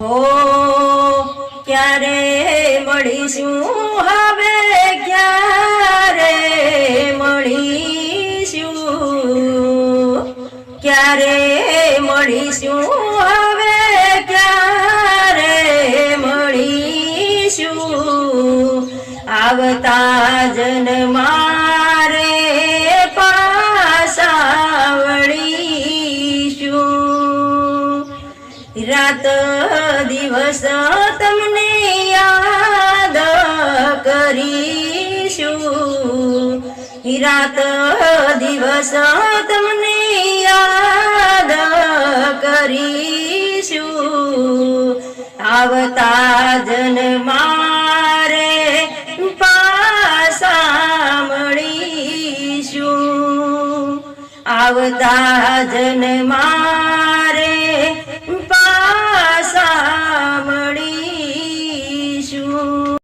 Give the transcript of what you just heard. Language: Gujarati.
હો ક્યારે મળીશું? હવે ક્યારે મળીશું? ક્યારે મળીશું? હવે ક્યારે મળીશું? આવતા જન રાત દિવસ તમને યાદ કરીશું. રાત દિવસ તમને યાદ કરીશું. આવતા જન્મારે પાસા મળીશું. આવતા જન્મા